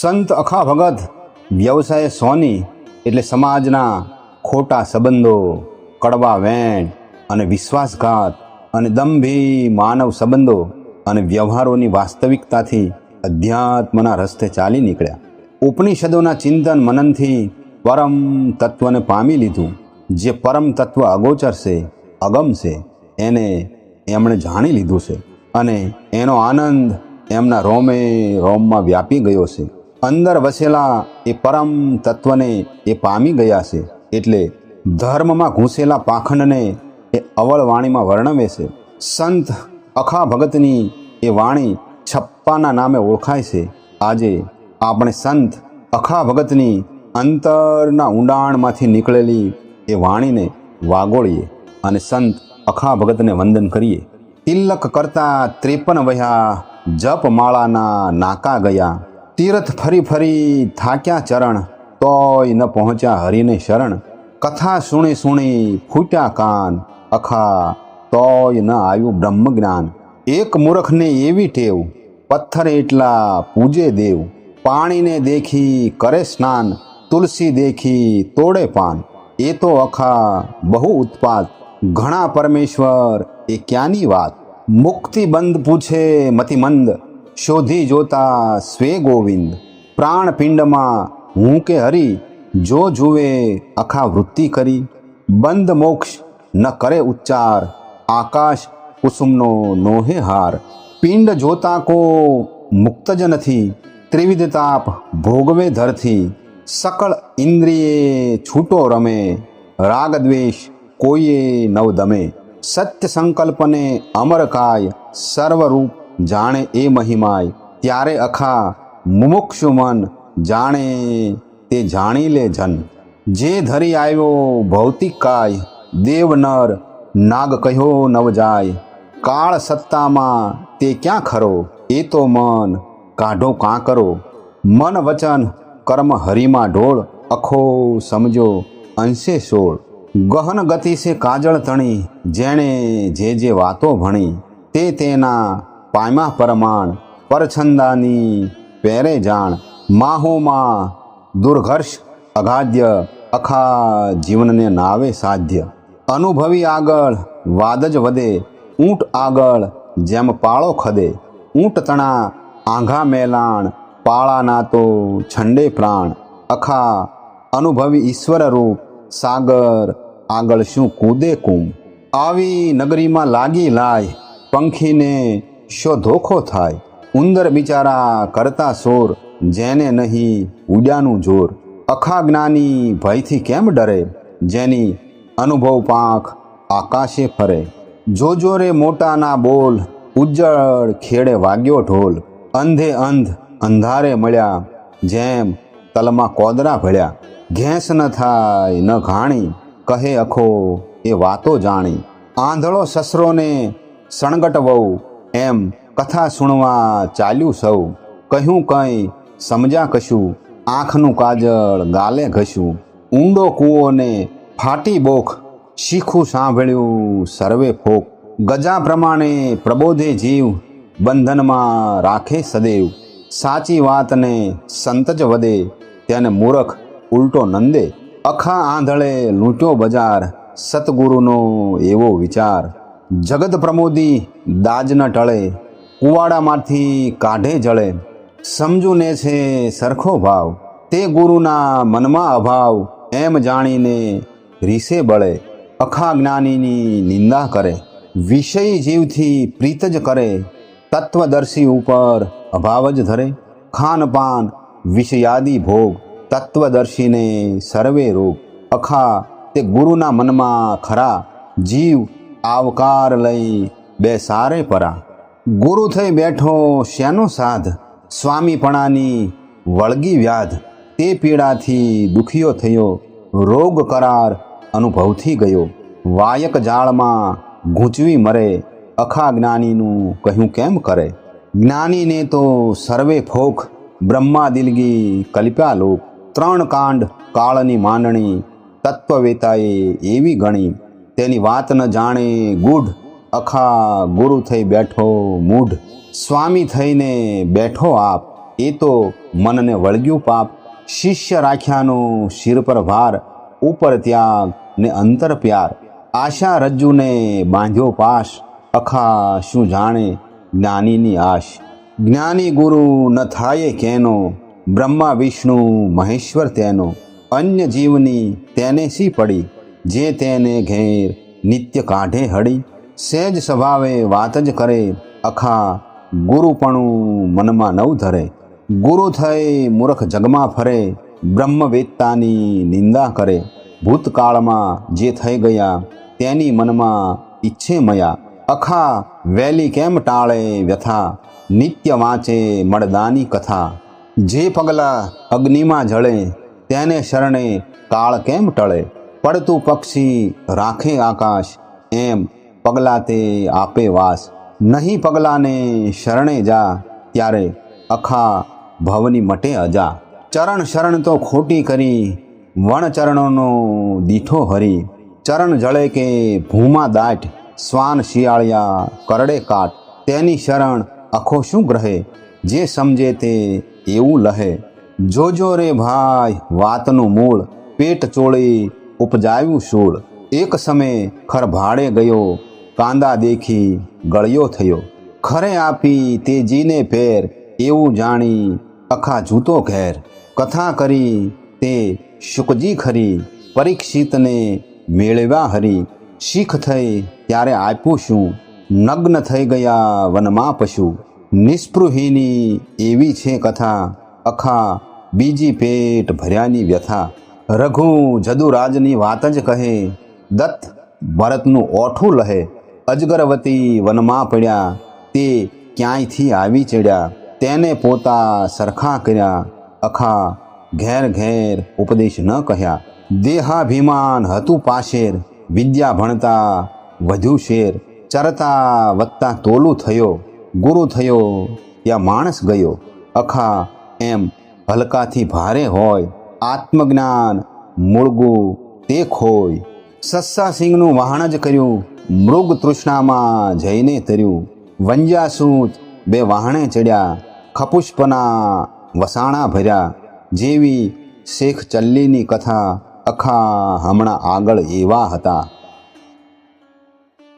સંત અખા ભગત, વ્યવસાય સોની એટલે સમાજના ખોટા સંબંધો, કડવા વેણ અને વિશ્વાસઘાત અને દંભી માનવ સંબંધો અને વ્યવહારોની વાસ્તવિકતાથી અધ્યાત્મના રસ્તે ચાલી નીકળ્યા. ઉપનિષદોના ચિંતન મનનથી પરમ તત્વને પામી લીધું. જે પરમ તત્વ અગોચર છે અગમ છે એને એમણે જાણી લીધું છે અને એનો આનંદ એમના રોમે રોમમાં વ્યાપી ગયો છે. અંદર વસેલા એ પરમ તત્વને એ પામી ગયા છે. એટલે ધર્મમાં ઘૂસેલા પાખંડને એ અવળ વાણીમાં વર્ણવે છે. સંત અખા ભગતની એ વાણી છપ્પાના નામે ઓળખાય છે. આજે આપણે સંત અખા ભગતની અંતરના ઊંડાણમાંથી નીકળેલી એ વાણીને વાગોળીએ અને સંત અખા ભગતને વંદન કરીએ. તિલક કરતા ત્રેપન વયા જપ માળાના નાકા ગયા. તીર્થ ફરી ફરી થાક્યા ચરણ તોય ન પહોંચ્યા હરિને શરણ કથા સુણી સુણી ફૂટ્યા કાન અખા તોય ન આવ્યું બ્રહ્મ જ્ઞાન એક મૂર્ખને એવી ટેવ પથ્થર એટલા પૂજે દેવ પાણીને દેખી કરે સ્નાન તુલસી દેખી તોડે પાન એ તો અખા બહુ ઉત્પાત ઘણા પરમેશ્વર એ ક્યાંની વાત મુક્તિ બંધ પૂછે મતિમંદ શોધી જોતા સ્વે ગોવિંદ. પ્રાણપિંડમાં હું કે હરી, જો જુએ અખા વૃત્તિ કરી. બંધ મોક્ષ ન કરે ઉચ્ચાર, આકાશ કુસુમનો નોહે હાર. પિંડ જોતા કો મુક્ત જ નથી, ત્રિવિધ તાપ ભોગવે ધરથી. સકળ ઇન્દ્રિયે છૂટો રમે, રાગ દ્વેષ કોઈએ નવ દમે. સત્ય સંકલ્પને અમર કાય, સર્વરૂપ જાણે એ મહિમાય ત્યારે અખા મુમુક્ષુ મન જાણે તે જાણી લે જન. જે ધરી આવ્યો ભૌતિક કાય દેવ નાગ કહ્યો નવ જાય કાળ સત્તામાં તે ક્યાં ખરો, એ તો મન કાઢો કાં કરો. મન વચન કર્મ હરિમાં ઢોળ, અખો સમજો, અંશે સોળ. ગહન ગતિ છે કાજળ તણી, જેણે જે જે વાતો ભણી, તે તેના પામ્યા પરમાણ, પરછંદાની પહેરે જાણ, માહોમાં દુર્ઘર્ષ, અગાધ્ય અખા જીવનને નાવે સાધ્ય. અનુભવી આગળ વાદ જ વધે, ઊંટ આગળ જેમ પાળો ખદે. ઊંટ તણા આંઘા મેલાણ, પાળાના તો છંડે પ્રાણ. અખા, અનુભવી ઈશ્વર રૂપ, સાગર આગળ શું કૂદે કુમ. આવી નગરીમાં લાગી લાય, પંખીને શો ધોખો થાય? ઉંદર બિચારા કરતા સોર જેને નહીં ઉડ્યાનું જોર. અખા જ્ઞાની ભયથી કેમ ડરે? જેની અનુભવ પાંખ આકાશે ફરે. જોજો રે મોટાના બોલ, ઉજ્જળ ખેડે વાગ્યો ઢોલ. અંધે અંધ અંધારે મળ્યા, જેમ તલમાં કોદરા ભળ્યા. ઘેંસ ન થાય, ન ઘાણી, કહે અખો એ વાતો જાણી. આંધળો સસરોને સણગટ વહુ એમ કથા સુણવા ચાલ્યું સૌ. કહ્યું કંઈ, સમજ્યા કશું, આંખનું કાજળ ગાલે ઘસ્યું. ઊંડો કૂવોને ફાટી બોખ, શીખું સાંભળ્યું સર્વે ફોક. ગજા પ્રમાણે પ્રબોધે જીવ, બંધનમાં રાખે સદૈવ. સાચી વાતને સંત જ વધે તેને મૂરખ ઉલટો નંદે. અખા આંધળે લૂંટ્યો બજાર, સતગુરુનો એવો વિચાર. જગત પ્રમોદી દાજ ન ટળે, કુવાડામાંથી કાઢે જળે. સમજુને છે સરખો ભાવ, તે ગુરુના મનમાં અભાવ, એમ જાણીને રીસે બળે, અખા જ્ઞાનીની નિંદા કરે. વિષય જીવથી પ્રીત જ કરે, તત્વદર્શી ઉપર અભાવ જ ધરે. ખાનપાન, વિષયાદી ભોગ, તત્વદર્શીને સર્વે રોગ અખા, તે ગુરુના મનમાં ખરા, જીવ આવકાર લઈ બે સારે પરા. ગુરુ થઈ બેઠો શેનો સાધ? સ્વામીપણાની વળગી વ્યાધ. તે પીડાથી દુખીયો થયો. રોગ કરાર અનુભવથી ગયો. વાયક જાળમાં ગૂંચવી મરે. અખા જ્ઞાનીનું કહ્યું કેમ કરે? જ્ઞાનીને તો સર્વે ફોખ બ્રહ્મા દિલગી કલ્પ્યા લોક. ત્રણ કાંડ કાળની માંડણી તત્વવેતાએ એવી ગણી. તેની વાત ન જાણે ગૂઢ, અખા ગુરુ થઈ બેઠો મૂઢ. સ્વામી થઈને બેઠો આપ, એ તો મનને વળગ્યું પાપ. શિષ્ય રાખ્યાનું શિર પર ભાર, ઉપર ત્યાગ ને અંતર પ્યાર. આશા રજ્જુને બાંધ્યો પાશ, અખા શું જાણે જ્ઞાનીની આશ. જ્ઞાની ગુરુ ન થાય કેનો, બ્રહ્મા વિષ્ણુ મહેશ્વર તેનો. અન્ય જીવની તેને સી પડી? જે તેને ઘેર નિત્ય કાઢે હળી, સહેજ સ્વભાવે વાત જ કરે, અખા ગુરુપણું મનમાં નવ ધરે. ગુરુ થઈ મૂર્ખ જગમાં ફરે બ્રહ્મવેત્તાની નિંદા કરે. ભૂતકાળમાં જે થઈ ગયા, તેની મનમાં ઈચ્છે મયા. અખા વેલી કેમ ટાળે વ્યથા? નિત્ય વાંચે મળદાની કથા. જે પગલા અગ્નિમાં જળે, તેને શરણે કાળ કેમ ટળે? પડતું પક્ષી રાખે આકાશ, એમ પગલા તે આપે વાસ. નહીં પગલાને શરણે જા, ત્યારે અખા ભવની મટે અજા. ચરણ શરણ તો ખોટી કરી, વણ ચરણોનો દીઠો હરી. ચરણ જળે કે ભૂમા દાટ, શ્વાન શિયાળિયા કરડે કાટ. તેની શરણ અખો શું ગ્રહે, જે સમજે તે એવું લહે. જોજો રે ભાઈ વાતનું મૂળ, પેટ ચોળી ઉપજાવ્યું શૂળ. એક સમય ખર ભાડે ગયો, કાંદા દેખી ગળ્યો થયો. ખરે આપી તે જીને પેર એવું જાણી અખા જૂતો ઘેર. કથા કરી તે શુકજી ખરી, પરીક્ષિતને મેળવ્યા હરી. શીખ થઈ ત્યારે આપ્યું શું? નગ્ન થઈ ગયા વનમાં પશુ. નિસ્પૃહીની એવી છે કથા, અખા બીજી પેટ ભર્યાની વ્યથા. રઘુ જદુરાજની વાત જ કહે, દત્ત, ભરતનું ઓઠું લહે. અજગરવતી વનમાં પડ્યા, તે ક્યાંયથી આવી ચડ્યા? તેને પોતા સરખા કર્યા, અખા ઘેર ઘેર ઉપદેશ ન કહ્યા. દેહાભિમાન હતું પાશેર, વિદ્યા ભણતા વધુ શેર. ચરતા વધતા તોલું થયો, ગુરુ થયો ત્યાં માણસ ગયો. અખા એમ હલકાથી ભારે હોય આત્મજ્ઞાન મૂળગું તે ખોય. સસ્સા સિંહનું વહાણ જ કર્યું, મૃગ તૃષ્ણામાં જઈને તર્યું. વંજાસૂત બે વહાણે ચડ્યા, ખપુષ્પના વસાણા ભર્યા. જેવી શેખ ચલ્લીની કથા અખા હમણાં આગળ એવા હતા.